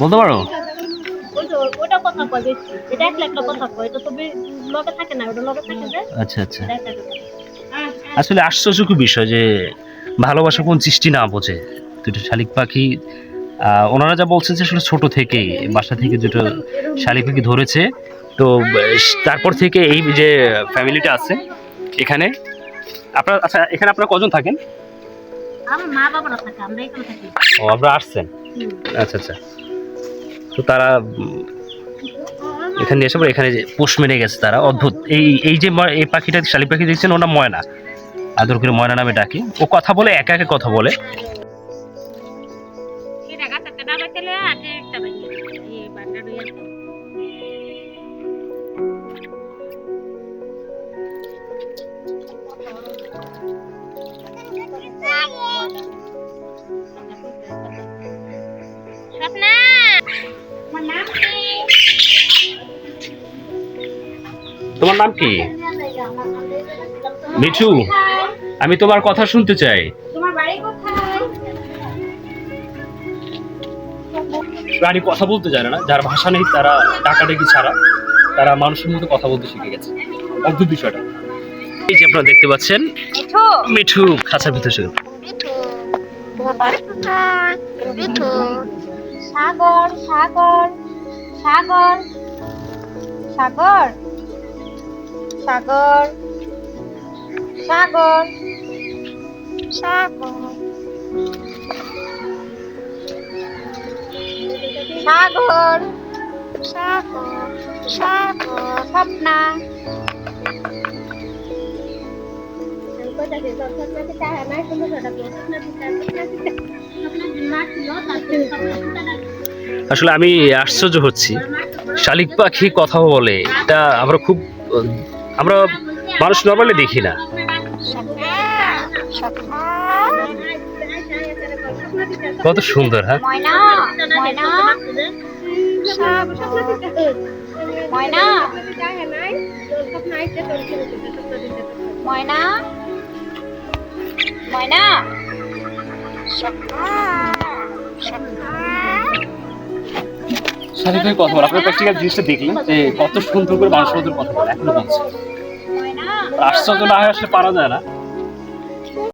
বলতে পারো? ওটা কথা কয় বেশি এটা একলা একলা কথা কয় এটা তো লগে থাকে না ওটা লগে থাকে যে। আচ্ছা আচ্ছা। আসলে আশ্চর্যকর বিষয় যে ভালোবাসা কোন সৃষ্টি না বোঝে। দুটো শালিক পাখি ওনারা যা বলছে যে আসলে ছোট থেকেই বাসা থেকে দুটো শালিক পাখি ধরেছে। তো তারপর থেকে এই যে ফ্যামিলিটা আছে এখানে। আপনার আচ্ছা এখানে আপনারা কজন থাকেন? ও আপনারা আসছেন। আচ্ছা আচ্ছা। তো তারা এখানে এসে এখানে যে পোষ মেরে গেছে তারা, অদ্ভুত। এই এই যে এই পাখিটা, শালিক পাখি দেখছেন ওটা ময়না। আদর করে ময়না নামে ডাকি। ও কথা বলে, একা একা কথা বলে। কি তোমার নাম কি? মিঠু আমি তোমার কথা শুনতে চাই। প্রাণী কথা বলতে জানে না যার ভাষা নেই তারা ডাকাডাকি ছাড়া তারা মানুষের মতো কথা বলতে শিখে গেছে। অদ্ভুত বিষয়টা। এই যে আপনারা দেখতে পাচ্ছেন মিঠু। মিঠু খাঁচার ভিতরে ছিল সাগর সাগর সাগর সাগর সাগর সাগর সাগর সাগর সাগর সাগর স্বপ্না আসলে আমি আশ্চর্য হচ্ছি। শালিক পাখি কথা বলে, এটা আমরা খুব, আমরা মানুষ নর্মালি দেখি না। কত সুন্দর হ্যাঁ? ময়না। ময়না। ময়না। ময়না ময়না কথা বলে আপনার প্র্যাকটিক্যাল জিনিসটা দেখলেন যে কত সুন্দর করে মানুষের মধ্যে কথা বলে এখনও বলছে। আশ্চর্য না হয় আসলে পারা যায় না।